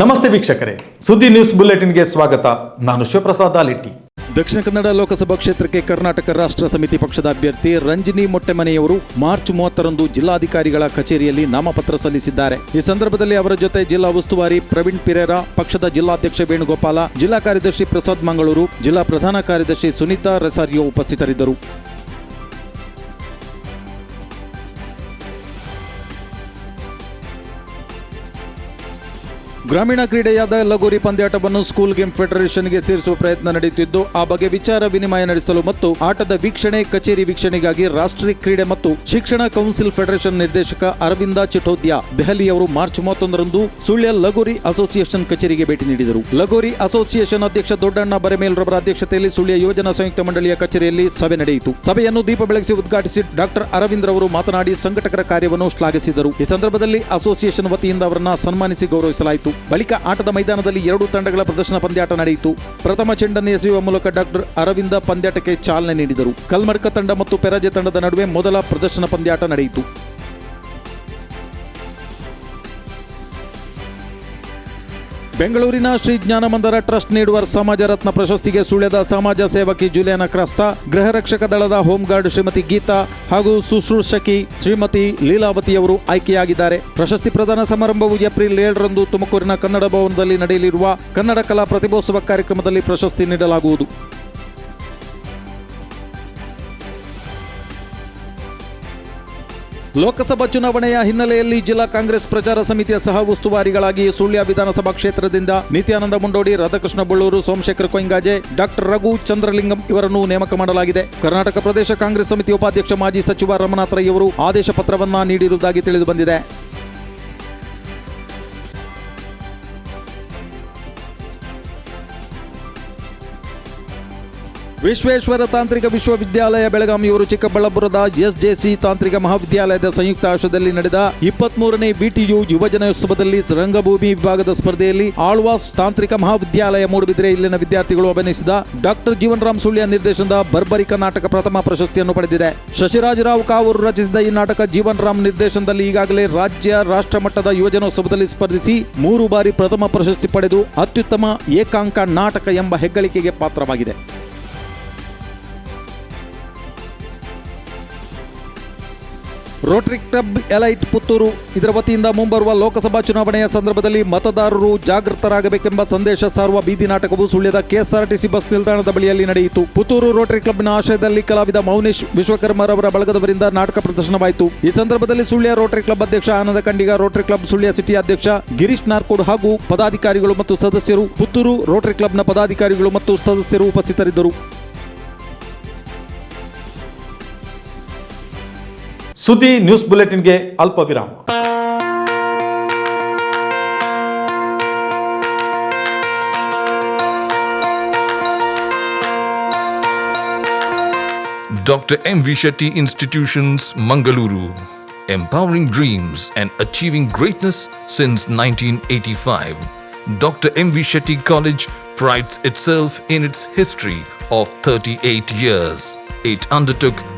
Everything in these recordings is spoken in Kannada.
ನಮಸ್ತೆ ವೀಕ್ಷಕರೇ. ಸುದ್ದಿ ನ್ಯೂಸ್ ಬುಲೆಟಿನ್ಗೆ ಸ್ವಾಗತ. ನಾನು ಶಿವಪ್ರಸಾದ್ ಆಲಿಟ್ಟಿ ದಕ್ಷಿಣ ಕನ್ನಡ ಲೋಕಸಭಾ ಕ್ಷೇತ್ರಕ್ಕೆ ಕರ್ನಾಟಕ ರಾಷ್ಟ್ರ ಸಮಿತಿ ಪಕ್ಷದ ಅಭ್ಯರ್ಥಿ ರಂಜಿನಿ ಮೊಟ್ಟೆಮನೆಯವರು ಮಾರ್ಚ್ ಮೂವತ್ತರಂದು ಜಿಲ್ಲಾಧಿಕಾರಿಗಳ ಕಚೇರಿಯಲ್ಲಿ ನಾಮಪತ್ರ ಸಲ್ಲಿಸಿದ್ದಾರೆ. ಈ ಸಂದರ್ಭದಲ್ಲಿ ಅವರ ಜೊತೆ ಜಿಲ್ಲಾ ಉಸ್ತುವಾರಿ ಪ್ರವೀಣ್ ಪಿರೇರಾ, ಪಕ್ಷದ ಜಿಲ್ಲಾಧ್ಯಕ್ಷ ವೇಣುಗೋಪಾಲ, ಜಿಲ್ಲಾ ಕಾರ್ಯದರ್ಶಿ ಪ್ರಸಾದ್ ಮಂಗಳೂರು, ಜಿಲ್ಲಾ ಪ್ರಧಾನ ಕಾರ್ಯದರ್ಶಿ ಸುನೀತಾ ರೆಸಾರಿಯೋ ಉಪಸ್ಥಿತರಿದ್ದರು. ಗ್ರಾಮೀಣ ಕ್ರೀಡೆಯಾದ ಲಗೋರಿ ಪಂದ್ಯಾಟವನ್ನು ಸ್ಕೂಲ್ ಗೇಮ್ ಫೆಡರೇಷನ್ಗೆ ಸೇರಿಸುವ ಪ್ರಯತ್ನ ನಡೆಯುತ್ತಿದ್ದು, ಆ ಬಗ್ಗೆ ವಿಚಾರ ವಿನಿಮಯ ನಡೆಸಲು ಮತ್ತು ಆಟದ ವೀಕ್ಷಣೆ, ಕಚೇರಿ ವೀಕ್ಷಣೆಗಾಗಿ ರಾಷ್ಟ್ರೀಯ ಕ್ರೀಡೆ ಮತ್ತು ಶಿಕ್ಷಣ ಕೌನ್ಸಿಲ್ ಫೆಡರೇಷನ್ ನಿರ್ದೇಶಕ ಅರವಿಂದ ಚಟೋದ್ಯಾ ದೆಹಲಿಯವರು ಮಾರ್ಚ್ ಮೂವತ್ತೊಂದರಂದು ಸುಳ್ಯ ಲಗೋರಿ ಅಸೋಸಿಯೇಷನ್ ಕಚೇರಿಗೆ ಭೇಟಿ ನೀಡಿದರು. ಲಗೋರಿ ಅಸೋಸಿಯೇಷನ್ ಅಧ್ಯಕ್ಷ ದೊಡ್ಡಣ್ಣ ಬರೆಮೇಲ್ರವರ ಅಧ್ಯಕ್ಷತೆಯಲ್ಲಿ ಸುಳ್ಯ ಯೋಜನಾ ಸಂಯುಕ್ತ ಮಂಡಳಿಯ ಕಚೇರಿಯಲ್ಲಿ ಸಭೆ ನಡೆಯಿತು. ಸಭೆಯನ್ನು ದೀಪ ಬೆಳಗಿಸಿ ಉದ್ಘಾಟಿಸಿ ಡಾಕ್ಟರ್ ಅರವಿಂದ್ ರವರು ಮಾತನಾಡಿ ಸಂಘಟಕರ ಕಾರ್ಯವನ್ನು ಶ್ಲಾಘಿಸಿದರು. ಈ ಸಂದರ್ಭದಲ್ಲಿ ಅಸೋಸಿಯೇಷನ್ ವತಿಯಿಂದ ಅವರನ್ನ ಸನ್ಮಾನಿಸಿ ಗೌರವಿಸಲಾಯಿತು. ಬಳಿಕ ಆಟದ ಮೈದಾನದಲ್ಲಿ ಎರಡು ತಂಡಗಳ ಪ್ರದರ್ಶನ ಪಂದ್ಯಾಟ ನಡೆಯಿತು. ಪ್ರಥಮ ಚೆಂಡನ್ನು ಎಸೆಯುವ ಮೂಲಕ ಡಾಕ್ಟರ್ ಅರವಿಂದ ಪಂದ್ಯಾಟಕ್ಕೆ ಚಾಲನೆ ನೀಡಿದರು. ಕಲ್ಮಡ್ಕ ತಂಡ ಮತ್ತು ಪೆರಾಜೆ ತಂಡದ ನಡುವೆ ಮೊದಲ ಪ್ರದರ್ಶನ ಪಂದ್ಯಾಟ ನಡೆಯಿತು. ಬೆಂಗಳೂರಿನ ಶ್ರೀ ಜ್ಞಾನಮಂದರ ಟ್ರಸ್ಟ್ ನೀಡುವ ಸಮಾಜ ರತ್ನ ಪ್ರಶಸ್ತಿಗೆ ಸುಳ್ಯದ ಸಮಾಜ ಸೇವಕಿ ಜುಲಿಯಾನ ಕ್ರಸ್ತ, ಗೃಹ ರಕ್ಷಕ ದಳದ ಹೋಂಗಾರ್ಡ್ ಶ್ರೀಮತಿ ಗೀತಾ ಹಾಗೂ ಶುಶ್ರೂಷಕಿ ಶ್ರೀಮತಿ ಲೀಲಾವತಿಯವರು ಆಯ್ಕೆಯಾಗಿದ್ದಾರೆ. ಪ್ರಶಸ್ತಿ ಪ್ರದಾನ ಸಮಾರಂಭವು ಏಪ್ರಿಲ್ ಏಳರಂದು ತುಮಕೂರಿನ ಕನ್ನಡ ಭವನದಲ್ಲಿ ನಡೆಯಲಿರುವ ಕನ್ನಡ ಕಲಾ ಪ್ರತಿಭೋತ್ಸವ ಕಾರ್ಯಕ್ರಮದಲ್ಲಿ ಪ್ರಶಸ್ತಿ ನೀಡಲಾಗುವುದು. ಲೋಕಸಭಾ ಚುನಾವಣೆಯ ಹಿನ್ನೆಲೆಯಲ್ಲಿ ಜಿಲ್ಲಾ ಕಾಂಗ್ರೆಸ್ ಪ್ರಚಾರ ಸಮಿತಿಯ ಸಹ ಉಸ್ತುವಾರಿಗಳಾಗಿ ಸುಳ್ಯ ವಿಧಾನಸಭಾ ಕ್ಷೇತ್ರದಿಂದ ನಿತ್ಯಾನಂದ ಮುಂಡೋಡಿ, ರಾಧಾಕೃಷ್ಣ ಬಳ್ಳೂರು, ಸೋಮಶೇಖರ ಕೊಯ್ಂಗಾಜೆ, ಡಾಕ್ಟರ್ ರಘು ಚಂದ್ರಲಿಂಗಂ ಇವರನ್ನು ನೇಮಕ ಮಾಡಲಾಗಿದೆ. ಕರ್ನಾಟಕ ಪ್ರದೇಶ ಕಾಂಗ್ರೆಸ್ ಸಮಿತಿ ಉಪಾಧ್ಯಕ್ಷ ಮಾಜಿ ಸಚಿವ ರಮನಾಥ್ ರೈ ಅವರು ಆದೇಶ ಪತ್ರವನ್ನ ನೀಡಿರುವುದಾಗಿ ತಿಳಿದು ವಿಶ್ವೇಶ್ವರ ತಾಂತ್ರಿಕ ವಿಶ್ವವಿದ್ಯಾಲಯ, ಬೆಳಗಾವಿಯವರು ಚಿಕ್ಕಬಳ್ಳಾಪುರದ ಎಸ್ಜೆಸಿ ತಾಂತ್ರಿಕ ಮಹಾವಿದ್ಯಾಲಯದ ಸಂಯುಕ್ತ ಆಶ್ರಯದಲ್ಲಿ ನಡೆದ ಇಪ್ಪತ್ಮೂರನೇ ಬಿಟಿಯು ಯುವಜನೋತ್ಸವದಲ್ಲಿ ರಂಗಭೂಮಿ ವಿಭಾಗದ ಸ್ಪರ್ಧೆಯಲ್ಲಿ ಆಳ್ವಾಸ್ ತಾಂತ್ರಿಕ ಮಹಾವಿದ್ಯಾಲಯ ಮೂಡಬಿದ್ರೆ. ಇಲ್ಲಿನ ವಿದ್ಯಾರ್ಥಿಗಳು ಅಭಿನಯಿಸಿದ ಡಾಕ್ಟರ್ ಜೀವನರಾಮ್ ಸುಳ್ಯ ನಿರ್ದೇಶನದ ಬರ್ಬರಿಕ ನಾಟಕ ಪ್ರಥಮ ಪ್ರಶಸ್ತಿಯನ್ನು ಪಡೆದಿದೆ. ಶಶಿರಾಜರಾವ್ ಕಾವೂರು ರಚಿಸಿದ ಈ ನಾಟಕ ಜೀವನರಾಮ್ ನಿರ್ದೇಶನದಲ್ಲಿ ಈಗಾಗಲೇ ರಾಜ್ಯ ರಾಷ್ಟ್ರ ಮಟ್ಟದ ಯುವಜನೋತ್ಸವದಲ್ಲಿ ಸ್ಪರ್ಧಿಸಿ ಮೂರು ಬಾರಿ ಪ್ರಥಮ ಪ್ರಶಸ್ತಿ ಪಡೆದು ಅತ್ಯುತ್ತಮ ಏಕಾಂಕ ನಾಟಕ ಎಂಬ ಹೆಗ್ಗಳಿಕೆಗೆ ಪಾತ್ರವಾಗಿದೆ. Rotary club elite Puttur. ಇದರ ವತಿಯಿಂದ ಮುಂಬರುವ ಲೋಕಸಭಾ ಚುನಾವಣೆಯ ಸಂದರ್ಭದಲ್ಲಿ ಮತದಾರರು ಜಾಗೃತರಾಗಬೇಕೆಂಬ ಸಂದೇಶ ಸಾರುವ ಬೀದಿ ನಾಟಕವು ಸುಳ್ಯದ ಕೆಎಸ್ಆರ್ಟಿಸಿ ಬಸ್ ನಿಲ್ದಾಣದ ಬಳಿಯಲ್ಲಿ ನಡೆಯಿತು. ಪುತ್ತೂರು ರೋಟರಿ ಕ್ಲಬ್ನ ಆಶ್ರಯದಲ್ಲಿ ಕಲಾವಿದ ಮೌನೇಶ್ ವಿಶ್ವಕರ್ಮರವರ ಬಳಗದವರಿಂದ ನಾಟಕ ಪ್ರದರ್ಶನವಾಯಿತು. ಈ ಸಂದರ್ಭದಲ್ಲಿ ಸುಳ್ಯ ರೋಟರಿ ಕ್ಲಬ್ ಅಧ್ಯಕ್ಷ Ananda Kandiga rotary club Sullia city ಅಧ್ಯಕ್ಷ ಗಿರೀಶ್ ನಾರ್ಕೋಡ್ ಹಾಗೂ ಪದಾಧಿಕಾರಿಗಳು ಮತ್ತು ಸದಸ್ಯರು ಪುತ್ತೂರು ರೋಟರಿ ಕ್ಲಬ್ನ ಪದಾಧಿಕಾರಿಗಳು ಮತ್ತು ಸದಸ್ಯರು ಉಪಸ್ಥಿತರಿದ್ದರು. ಸುದ್ದಿ ನ್ಯೂಸ್ ಬುಲೆಟಿನ್ಗೆ ಅಲ್ಪ ವಿರಾಮ Dr. M. V. Shetty Institutions, Mangaluru. Empowering dreams and achieving greatness since 1985. Dr. M. V. Shetty College prides itself in its history of 38 years. It undertook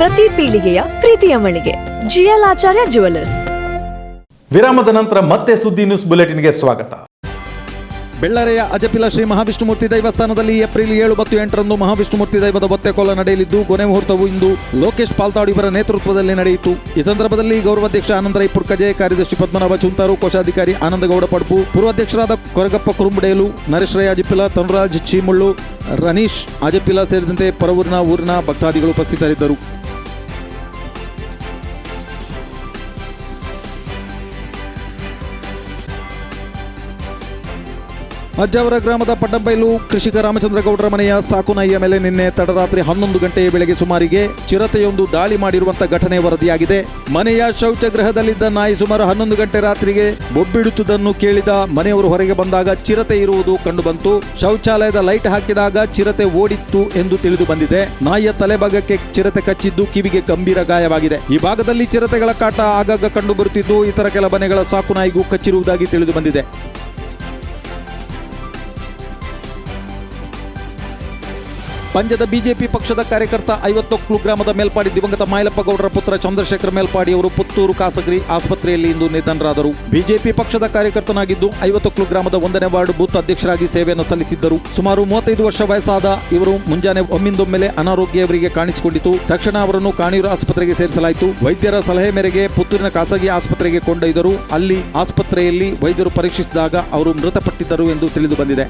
ಪ್ರತಿ ಪೀಳಿಗೆಯ ಪ್ರೀತಿಯ ಮಳಿಗೆ. ಜಿಎಲ್ ಆಚಾರ್ಯ ಜುವೆಲ್ಲರ್ಸ್ ವಿರಾಮದ ನಂತರ ಮತ್ತೆ ಸುದ್ದಿ ನ್ಯೂಸ್ ಬುಲೆಟಿನ್ಗೆ ಸ್ವಾಗತ. ಬೆಳ್ಳರೆಯ ಅಜಪಿಲ ಶ್ರೀ ಮಹಾವಿಷ್ಣುಮೂರ್ತಿ ದೈವಸ್ಥಾನದಲ್ಲಿ ಏಪ್ರಿಲ್ ಏಳು ಮತ್ತು ಎಂಟರಂದು ಮಹಾವಿಷ್ಣುಮೂರ್ತಿ ದೈವದ ಬೊತ್ತೆಕೋಲ ನಡೆಯಲಿದ್ದು ಕೊನೆ ಮುಹೂರ್ತವು ಇಂದು ಲೋಕೇಶ್ ಪಾಲ್ತಾಡ್ ಇವರ ನೇತೃತ್ವದಲ್ಲಿ ನಡೆಯಿತು. ಈ ಸಂದರ್ಭದಲ್ಲಿ ಗೌರವಾಧ್ಯಕ್ಷ ಆನಂದ ಪುರ್ಕಜೆ ಕಾರ್ಯದರ್ಶಿ ಪದ್ಮನಾಭ ಚುಂತಾರು ಕೋಶಾಧಿಕಾರಿ ಆನಂದಗೌಡ ಪಡ್ಪು ಪೂರ್ವಾಧ್ಯಕ್ಷರಾದ ಕೊರಗಪ್ಪ ಕುರುಂಬಡೇಲು ನರೇಶ್ ರೈ ಅಜಪಿಲ ತನುರಾಜ್ ಚೀಮುಳ್ಳು ರನೀಶ್ ಅಜಪಿಲ ಸೇರಿದಂತೆ ಪರವೂರಿನ ಊರಿನ ಭಕ್ತಾದಿಗಳು ಉಪಸ್ಥಿತರಿದ್ದರು. ಅಜ್ಜಾವರ ಗ್ರಾಮದ ಪಡ್ಡಂಬೈಲು ಕೃಷಿಕ ರಾಮಚಂದ್ರಗೌಡರ ಮನೆಯ ಸಾಕುನಾಯಿಯ ಮೇಲೆ ನಿನ್ನೆ ತಡರಾತ್ರಿ ಹನ್ನೊಂದು ಗಂಟೆಯ ಬೆಳಗ್ಗೆ ಸುಮಾರಿಗೆ ಚಿರತೆಯೊಂದು ದಾಳಿ ಮಾಡಿರುವಂತಹ ಘಟನೆ ವರದಿಯಾಗಿದೆ. ಮನೆಯ ಶೌಚಗೃಹದಲ್ಲಿದ್ದ ನಾಯಿ ಸುಮಾರು ಹನ್ನೊಂದು ಗಂಟೆ ರಾತ್ರಿಗೆ ಬೊಬ್ಬಿಡುತ್ತದನ್ನು ಕೇಳಿದ ಮನೆಯವರು ಹೊರಗೆ ಬಂದಾಗ ಚಿರತೆ ಇರುವುದು ಕಂಡುಬಂತು. ಶೌಚಾಲಯದ ಲೈಟ್ ಹಾಕಿದಾಗ ಚಿರತೆ ಓಡಿತ್ತು ಎಂದು ತಿಳಿದು ಬಂದಿದೆ. ನಾಯಿಯ ತಲೆಭಾಗಕ್ಕೆ ಚಿರತೆ ಕಚ್ಚಿದ್ದು ಕಿವಿಗೆ ಗಂಭೀರ ಗಾಯವಾಗಿದೆ. ಈ ಭಾಗದಲ್ಲಿ ಚಿರತೆಗಳ ಕಾಟ ಆಗಾಗ ಕಂಡು ಬರುತ್ತಿದ್ದು ಇತರ ಕೆಲ ಮನೆಗಳ ಸಾಕು ನಾಯಿಗೂ ಕಚ್ಚಿರುವುದಾಗಿ ತಿಳಿದು ಬಂದಿದೆ. ಪಂಜದ ಬಿಜೆಪಿ ಪಕ್ಷದ ಕಾರ್ಯಕರ್ತ ಐವತ್ತೊಕ್ಲು ಗ್ರಾಮದ ಮೇಲ್ಪಾಡಿ ದಿವಂಗತ ಮಾಯಲಪ್ಪ ಗೌಡರ ಪುತ್ರ ಚಂದ್ರಶೇಖರ್ ಮೇಲ್ಪಾಡಿ ಅವರು ಪುತ್ತೂರು ಖಾಸಗಿ ಆಸ್ಪತ್ರೆಯಲ್ಲಿ ಇಂದು ನಿಧನರಾದರು. ಬಿಜೆಪಿ ಪಕ್ಷದ ಕಾರ್ಯಕರ್ತನಾಗಿದ್ದು ಐವತ್ತೊಕ್ಲು ಗ್ರಾಮದ ಒಂದನೇ ವಾರ್ಡ್ ಬೂತ್ ಅಧ್ಯಕ್ಷರಾಗಿ ಸೇವೆಯನ್ನು ಸಲ್ಲಿಸಿದ್ದರು. ಸುಮಾರು ಮೂವತ್ತೈದು ವರ್ಷ ವಯಸ್ಸಾದ ಇವರು ಮುಂಜಾನೆ ಒಮ್ಮಿಂದೊಮ್ಮೆಲೆ ಅನಾರೋಗ್ಯ ಇವರಿಗೆ ಕಾಣಿಸಿಕೊಂಡಿತು. ತಕ್ಷಣ ಅವರನ್ನು ಕಾಣೂರು ಆಸ್ಪತ್ರೆಗೆ ಸೇರಿಸಲಾಯಿತು. ವೈದ್ಯರ ಸಲಹೆ ಮೇರೆಗೆ ಪುತ್ತೂರಿನ ಖಾಸಗಿ ಆಸ್ಪತ್ರೆಗೆ ಕೊಂಡೊಯ್ದರು. ಅಲ್ಲಿ ಆಸ್ಪತ್ರೆಯಲ್ಲಿ ವೈದ್ಯರು ಪರೀಕ್ಷಿಸಿದಾಗ ಅವರು ಮೃತಪಟ್ಟಿದ್ದರು ಎಂದು ತಿಳಿದು ಬಂದಿದೆ.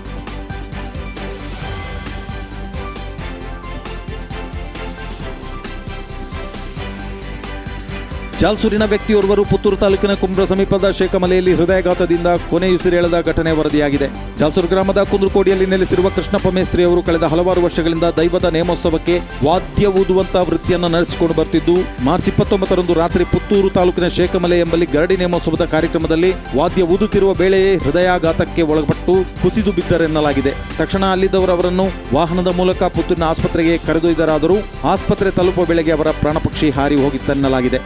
ಜಾಲ್ಸೂರಿನ ವ್ಯಕ್ತಿಯೋರ್ವರು ಪುತ್ತೂರು ತಾಲೂಕಿನ ಕುಂಬ್ರ ಸಮೀಪದ ಶೇಖಮಲೆಯಲ್ಲಿ ಹೃದಯಾಘಾತದಿಂದ ಕೊನೆಯುಸಿರೆಳೆದ ಘಟನೆ ವರದಿಯಾಗಿದೆ. ಜಾಲ್ಸೂರು ಗ್ರಾಮದ ಕುಂದ್ರಕೋಡಿಯಲ್ಲಿ ನೆಲೆಸಿರುವ ಕೃಷ್ಣಪ್ಪ ಮೇಸ್ತ್ರಿ ಅವರು ಕಳೆದ ಹಲವಾರು ವರ್ಷಗಳಿಂದ ದೈವದ ನೇಮೋತ್ಸವಕ್ಕೆ ವಾದ್ಯ ಊದುವಂತಹ ವೃತ್ತಿಯನ್ನು ನಡೆಸಿಕೊಂಡು ಬರ್ತಿದ್ದು, ಮಾರ್ಚ್ ಇಪ್ಪತ್ತೊಂಬತ್ತರಂದು ರಾತ್ರಿ ಪುತ್ತೂರು ತಾಲೂಕಿನ ಶೇಖಮಲೆ ಎಂಬಲ್ಲಿ ಗರಡಿ ನೇಮೋತ್ಸವದ ಕಾರ್ಯಕ್ರಮದಲ್ಲಿ ವಾದ್ಯ ಊದುತ್ತಿರುವ ವೇಳೆಯೇ ಹೃದಯಾಘಾತಕ್ಕೆ ಒಳಪಟ್ಟು ಕುಸಿದು ಬಿದ್ದರೆನ್ನಲಾಗಿದೆ. ತಕ್ಷಣ ಅಲ್ಲಿದ್ದವರು ಅವರನ್ನು ವಾಹನದ ಮೂಲಕ ಪುತ್ತೂರಿನ ಆಸ್ಪತ್ರೆಗೆ ಕರೆದೊಯ್ದರಾದರೂ ಆಸ್ಪತ್ರೆ ತಲುಪುವ ವೇಳೆಗೆ ಅವರ ಪ್ರಾಣಪಕ್ಷಿ ಹಾರಿ ಹೋಗಿತ್ತೆನ್ನಲಾಗಿದೆ.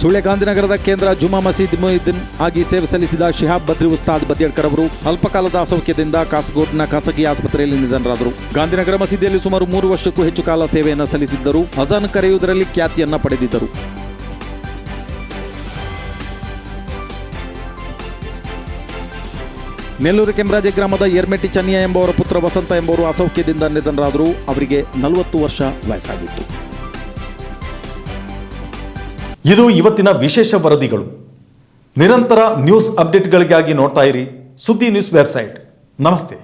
ಸುಳ್ಯ ಗಾಂಧಿನಗರದ ಕೇಂದ್ರ ಜುಮಾ ಮಸೀದ್ ಮೊಹಿದ್ದೀನ್ ಆಗಿ ಸೇವೆ ಸಲ್ಲಿಸಿದ ಶಿಹಾಬ್ ಬದ್ರಿ ಉಸ್ತಾದ್ ಬದ್ಯಡ್ಕರ್ ಅವರು ಅಲ್ಪಕಾಲದ ಅಸೌಖ್ಯದಿಂದ ಕಾಸರಗೋಡ್ನ ಖಾಸಗಿ ಆಸ್ಪತ್ರೆಯಲ್ಲಿ ನಿಧನರಾದರು. ಗಾಂಧಿನಗರ ಮಸೀದಿಯಲ್ಲಿ ಸುಮಾರು ಮೂರು ವರ್ಷಕ್ಕೂ ಹೆಚ್ಚು ಕಾಲ ಸೇವೆಯನ್ನು ಸಲ್ಲಿಸಿದ್ದರು. ಅಜಾನ್ ಕರೆಯುವುದರಲ್ಲಿ ಖ್ಯಾತಿಯನ್ನ ಪಡೆದಿದ್ದರು. ನೆಲ್ಲೂರು ಕೆಂಬರಾಜೆ ಗ್ರಾಮದ ಯರ್ಮೆಟ್ಟಿ ಚನ್ನಿಯ ಎಂಬವರ ಪುತ್ರ ವಸಂತ ಎಂಬವರು ಅಸೌಖ್ಯದಿಂದ ನಿಧನರಾದರು. ಅವರಿಗೆ ನಲವತ್ತು ವರ್ಷ ವಯಸ್ಸಾಗಿತ್ತು. ಇದು ಇವತ್ತಿನ ವಿಶೇಷ ವರದಿಗಳು. ನಿರಂತರ ನ್ಯೂಸ್ ಅಪ್ಡೇಟ್ಗಳಿಗಾಗಿ ನೋಡ್ತಾ ಇರಿ ಸುದ್ದಿ ನ್ಯೂಸ್ ವೆಬ್ಸೈಟ್. ನಮಸ್ತೆ.